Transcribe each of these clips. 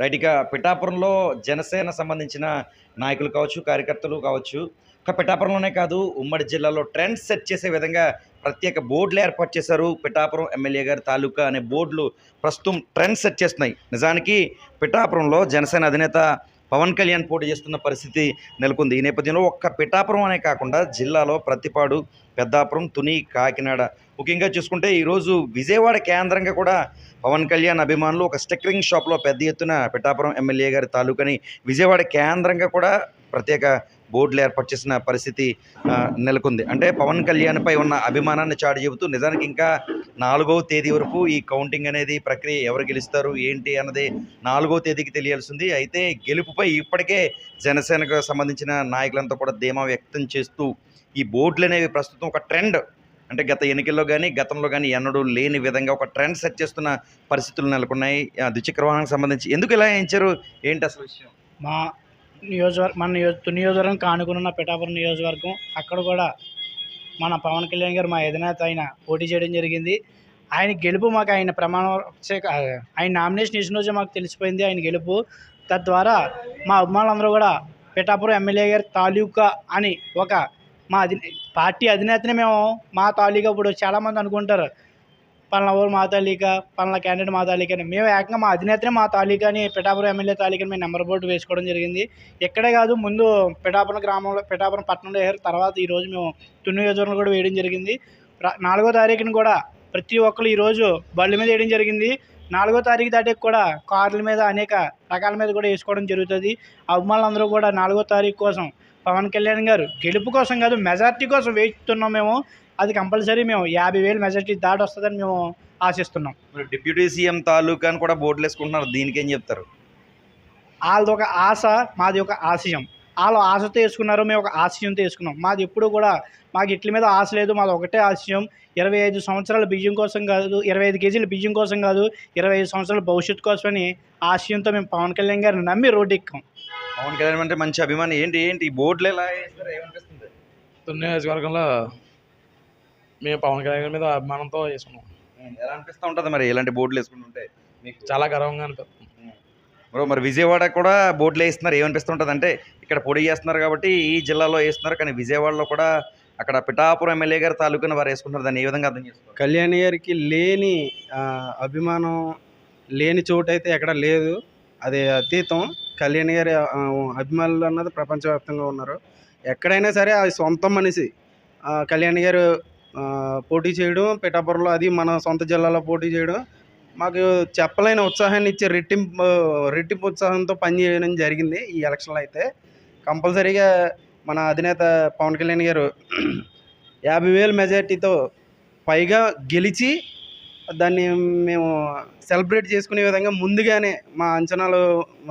Right ఇక పిఠాపురంలో జనసేన సంబంధించిన నాయకులు కావచ్చు కార్యకర్తలు కావచ్చు. ఒక పిఠాపురంలోనే కాదు ఉమ్మడి జిల్లాలో ట్రెండ్ సెట్ చేసే విధంగా ప్రత్యేక బోర్డులు ఏర్పాటు చేశారు. పిఠాపురం ఎమ్మెల్యే గారి తాలూకా అనే బోర్డులు ప్రస్తుతం ట్రెండ్ సెట్ చేస్తున్నాయి. నిజానికి పిఠాపురంలో జనసేన అధినేత పవన్ కళ్యాణ్ పోటీ చేస్తున్న పరిస్థితి నెలకొంది. ఈ నేపథ్యంలో ఒక్క పిఠాపురం అనే కాకుండా జిల్లాలో ప్రతిపాడు పెద్దాపురం తుని కాకినాడ. ముఖ్యంగా చూసుకుంటే ఈరోజు విజయవాడ కేంద్రంగా కూడా పవన్ కళ్యాణ్ అభిమానులు ఒక స్టిక్కరింగ్ షాప్లో పెద్ద ఎత్తున పిఠాపురం ఎమ్మెల్యే గారి తాలూకాని విజయవాడ కేంద్రంగా కూడా ప్రత్యేక బోర్డులు ఏర్పాటు చేసిన పరిస్థితి నెలకొంది. అంటే పవన్ కళ్యాణ్పై ఉన్న అభిమానాన్ని చాటు చెబుతూ నిజానికి ఇంకా నాలుగవ తేదీ వరకు ఈ కౌంటింగ్ అనేది ప్రక్రియ ఎవరు గెలుస్తారు ఏంటి అన్నది నాలుగో తేదీకి తెలియాల్సింది. అయితే గెలుపుపై ఇప్పటికే జనసేనకు సంబంధించిన నాయకులంతా కూడా ధీమా వ్యక్తం చేస్తూ ఈ బోర్డులు అనేవి ప్రస్తుతం ఒక ట్రెండ్. అంటే గత ఎన్నికల్లో కానీ గతంలో కానీ ఎన్నడూ లేని విధంగా ఒక ట్రెండ్ సెట్ చేస్తున్న పరిస్థితులు నెలకొన్నాయి. ద్విచక్ర వాహనానికి సంబంధించి ఎందుకు ఇలా ఎంచారు? ఏంటి అసలు విషయం? మా నియోజకవర్గం మన నియోజ నియోజకవర్గం కానుకున్న పిఠాపురం నియోజకవర్గం. అక్కడ కూడా మన పవన్ కళ్యాణ్ గారు మా అధినేత ఆయన పోటీ చేయడం జరిగింది. ఆయన గెలుపు మాకు ఆయన ప్రమాణం ఆయన నామినేషన్ ఇచ్చిన రోజే మాకు తెలిసిపోయింది ఆయన గెలుపు. తద్వారా మా అభిమానులందరూ కూడా పిఠాపురం ఎమ్మెల్యే గారి తాలూకా అని ఒక మా అధి పార్టీ అధినేతనే మేము మా తాలూకా ఇప్పుడు చాలామంది అనుకుంటారు. పలానా ఊరు మా తాలూకా పలానా క్యాండిడేట్ మా తాలూకా అని. మేము ఏకంగా మా అధినేతనే మా తాలూకా అని పిఠాపురం ఎమ్మెల్యే తాలూకాని మేము నెంబర్ బోర్డు వేసుకోవడం జరిగింది. ఎక్కడే కాదు ముందు పిఠాపురం గ్రామంలో పిఠాపురం పట్టణంలో వేసారు తర్వాత ఈరోజు మేము తుని నియోజకవర్గంలో కూడా వేయడం జరిగింది. నాలుగో తారీఖున కూడా ప్రతి ఒక్కరు ఈరోజు బళ్ళ మీద వేయడం జరిగింది. నాలుగో తారీఖు దాటికి కూడా కార్ల మీద అనేక రకాల మీద కూడా వేసుకోవడం జరుగుతుంది. అభిమానులందరూ కూడా నాలుగో తారీఖు కోసం పవన్ కళ్యాణ్ గారు గెలుపు కోసం కాదు మెజార్టీ కోసం వేస్తున్నాం మేము. అది కంపల్సరీ మేము యాభై వేలు మెజార్టీ దాటి వస్తుందని మేము ఆశిస్తున్నాం. డిప్యూటీ సీఎం తాలూకా అని కూడా బోర్డులు వేసుకుంటున్నారు. దీనికి ఏం చెప్తారు? వాళ్ళది ఒక ఆశ మాది ఒక ఆశయం. వాళ్ళు ఆశతో వేసుకున్నారు మేము ఒక ఆశయంతో వేసుకున్నాం. మాది ఎప్పుడు కూడా మాకు ఇట్ల మీద ఆశ లేదు మాది ఒకటే ఆశయం. ఇరవై ఐదు సంవత్సరాల బియ్యం కోసం కాదు ఇరవై ఐదు కేజీల బియ్యం కోసం కాదు ఇరవై ఐదు సంవత్సరాల భవిష్యత్తు కోసమని ఆశయంతో మేము పవన్ కళ్యాణ్ గారిని నమ్మి రోడ్డు ఎక్కాం పవన్ కళ్యాణ్ అంటే మంచి అభిమాని. ఏంటి ఏంటి ఈ బోర్డులు ఎలా వేస్తారు నియోజకవర్గంలో మేము పవన్ కళ్యాణ్ గారి మీద అభిమానంతో వేసుకున్నాం. ఎలా అనిపిస్తూ ఉంటుంది మరి ఇలాంటి బోర్డులు వేసుకుంటుంటే? మీకు చాలా గర్వంగా అనిపిస్తుంది. ఇప్పుడు మరి విజయవాడ కూడా బోర్డులు వేస్తున్నారు. ఏమనిపిస్తుంటుంది అంటే ఇక్కడ పొడి చేస్తున్నారు కాబట్టి ఈ జిల్లాలో వేస్తున్నారు. కానీ విజయవాడలో కూడా అక్కడ పిఠాపురం ఎమ్మెల్యే గారి తాలూకాని వారు వేసుకుంటారు దాన్ని ఏ విధంగా అర్థం చేసుకోవాలి? కళ్యాణ్ గారికి లేని అభిమానం లేని చోటు అయితే ఎక్కడ లేదు. అది అతీతం. కళ్యాణ్ గారి అభిమానులు అన్నది ప్రపంచవ్యాప్తంగా ఉన్నారు. ఎక్కడైనా సరే అది సొంత మనిషి. ఆ, కళ్యాణ్ గారు పోటీ చేయడం పిఠాపురంలో అది మన సొంత జిల్లాలో పోటీ చేయడం మాకు చెప్పలేని ఉత్సాహాన్ని ఇచ్చే రెట్టింపు రెట్టింపు ఉత్సాహంతో పనిచేయడం జరిగింది ఈ ఎలక్షన్లో అయితే. కంపల్సరీగా మన అధినేత పవన్ కళ్యాణ్ గారు యాభై వేల మెజార్టీతో పైగా గెలిచి దాన్ని మేము సెలబ్రేట్ చేసుకునే విధంగా ముందుగానే మా అంచనాలు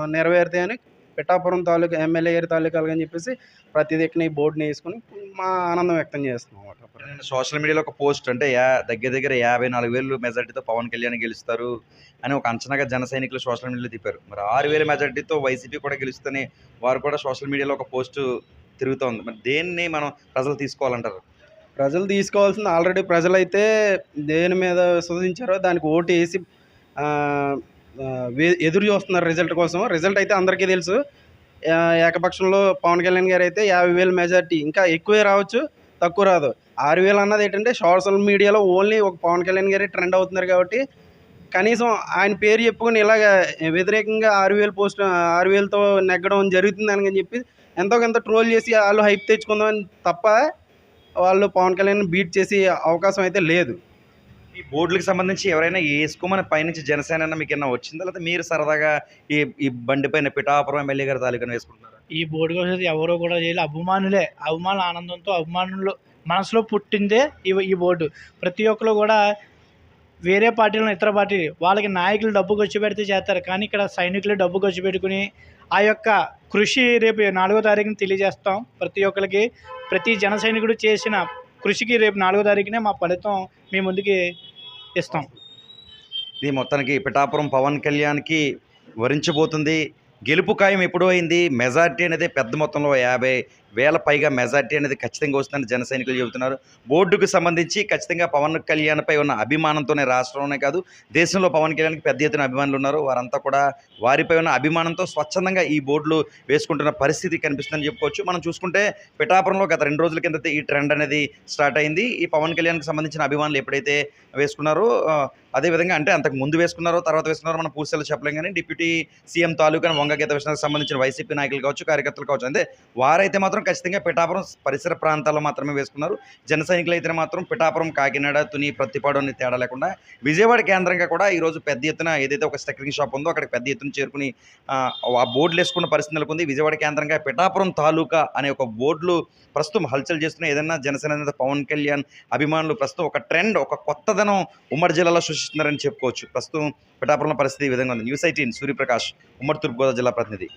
నెరవేరుతాయని పిఠాపురం తాలూకా ఎమ్మెల్యే గారి తాలూకాలు అని చెప్పేసి ప్రతి దిక్కున ఈ బోర్డుని వేసుకుని మా ఆనందం వ్యక్తం చేస్తున్నాం. నేను సోషల్ మీడియాలో ఒక పోస్ట్ అంటే యా దగ్గర దగ్గర యాభై నాలుగు వేలు మెజార్టీతో పవన్ కళ్యాణ్ గెలుస్తారు అని ఒక అంచనాగా జన సైనికులు సోషల్ మీడియాలో తిప్పారు. మరి ఆరు వేల మెజార్టీతో వైసీపీ కూడా గెలుస్తుందని వారు కూడా సోషల్ మీడియాలో ఒక పోస్ట్ తిరుగుతోంది. మరి దేన్ని మనం ప్రజలు తీసుకోవాలంటారు? ప్రజలు తీసుకోవాల్సింది ఆల్రెడీ ప్రజలైతే దేని మీద విశ్వసించారో దానికి ఓటు వేసి ఎదురు చూస్తున్నారు రిజల్ట్ కోసం. రిజల్ట్ అయితే అందరికీ తెలుసు. ఏకపక్షంలో పవన్ కళ్యాణ్ గారు అయితే యాభై వేల మెజార్టీ. ఇంకా ఎక్కువే రావచ్చు తక్కువ రాదు. ఆరు వేలు అన్నది ఏంటంటే సోషల్ మీడియాలో ఓన్లీ ఒక పవన్ కళ్యాణ్ గారే ట్రెండ్ అవుతున్నారు కాబట్టి కనీసం ఆయన పేరు చెప్పుకొని ఇలాగ వ్యతిరేకంగా ఆరు వేలు పోస్ట్ ఆరు వేలతో నెగ్గడం జరుగుతుంది అని చెప్పి ఎంతో కొంత ట్రోల్ చేసి వాళ్ళు హైప్ తెచ్చుకుందామని తప్ప వాళ్ళు పవన్ కళ్యాణ్ బీట్ చేసే అవకాశం అయితే లేదు. ఈ బోర్డులకు సంబంధించి ఎవరైనా వేసుకోమని పైనుంచి జనసేన మీకు ఏమైనా వచ్చిందా? లేకపోతే మీరు సరదాగా ఈ ఈ బండి పైన పిఠాపురం ఎమ్మెల్యే గారి తాలూకాను వేసుకుంటున్నారు? ఈ బోర్డు కోసం ఎవరో కూడా చేయలేదు అభిమానులే. అభిమానుల ఆనందంతో అభిమానులు మనసులో పుట్టిందే ఈ ఈ బోర్డు. ప్రతి ఒక్కరు కూడా వేరే పార్టీలను ఇతర పార్టీ వాళ్ళకి నాయకులు డబ్బు ఖర్చు పెడితే చేస్తారు. కానీ ఇక్కడ సైనికులు డబ్బు ఖర్చు పెట్టుకుని ఆ యొక్క కృషి రేపు నాలుగో తారీఖున తెలియజేస్తాం ప్రతి ఒక్కరికి. ప్రతి జన చేసిన కృషికి రేపు నాలుగో తారీఖునే మా ఫలితం మీ ముందుకి ఇస్తాం. ఇది మొత్తానికి పిఠాపురం పవన్ కళ్యాణ్కి వరించబోతుంది. గెలుపు ఖాయం ఎప్పుడూ అయింది? మెజార్టీ అనేది పెద్ద మొత్తంలో యాభై వేల పైగా మెజార్టీ అనేది ఖచ్చితంగా వస్తుందని జన సైనికులు చెబుతున్నారు. బోర్డుకు సంబంధించి ఖచ్చితంగా పవన్ కళ్యాణ్పై ఉన్న అభిమానంతోనే రాష్ట్రంలోనే కాదు దేశంలో పవన్ కళ్యాణ్కి పెద్ద ఎత్తున అభిమానులు ఉన్నారు. వారంతా కూడా వారిపై ఉన్న అభిమానంతో స్వచ్ఛందంగా ఈ బోర్డులు వేసుకుంటున్న పరిస్థితి కనిపిస్తుందని చెప్పుకోవచ్చు. మనం చూసుకుంటే పిఠాపురంలో గత రెండు రోజుల కిందతే ఈ ట్రెండ్ అనేది స్టార్ట్ అయింది. ఈ పవన్ కళ్యాణ్కి సంబంధించిన అభిమానులు ఎప్పుడైతే వేసుకున్నారో అదేవిధంగా అంటే అంతకు ముందు వేసుకున్నారో తర్వాత వేసుకున్నారో మనం పూర్తిగా చెప్పలేం కానీ డిప్యూటీ సీఎం తాలూకా వంగగీత విషయానికి సంబంధించిన వైసీపీ నాయకులు కావచ్చు కార్యకర్తలు కావచ్చు అంటే వారైతే మాత్రం ఖచ్చితంగా పిఠాపురం పరిసర ప్రాంతాల్లో మాత్రమే వేసుకున్నారు. జన సైనికులు అయితే మాత్రం పిఠాపురం కాకినాడ తుని ప్రతిపాడు అని తేడా లేకుండా విజయవాడ కేంద్రంగా కూడా ఈరోజు పెద్ద ఎత్తున ఏదైతే ఒక స్టెక్కరింగ్ షాప్ ఉందో అక్కడికి పెద్ద ఎత్తున చేరుకుని ఆ, ఆ బోర్డులు వేసుకున్న పరిస్థితి నెలకొంది. విజయవాడ కేంద్రంగా పిఠాపురం తాలూకా అనే ఒక బోర్డులు ప్రస్తుతం హల్చల్ చేస్తున్న ఏదైనా జనసేన నేత పవన్ కళ్యాణ్ అభిమానులు ప్రస్తుతం ఒక ట్రెండ్ ఒక కొత్తదనం ఉమ్మడి జిల్లాలో సృష్టిస్తున్నారని చెప్పుకోవచ్చు. ప్రస్తుతం పిఠాపురంలో పరిస్థితి ఈ విధంగా ఉంది. న్యూస్ ఎయిటీన్ సూర్యప్రకాష్ ఉమ్మడి తూర్పుగోదావరి జిల్లా ప్రతినిధి.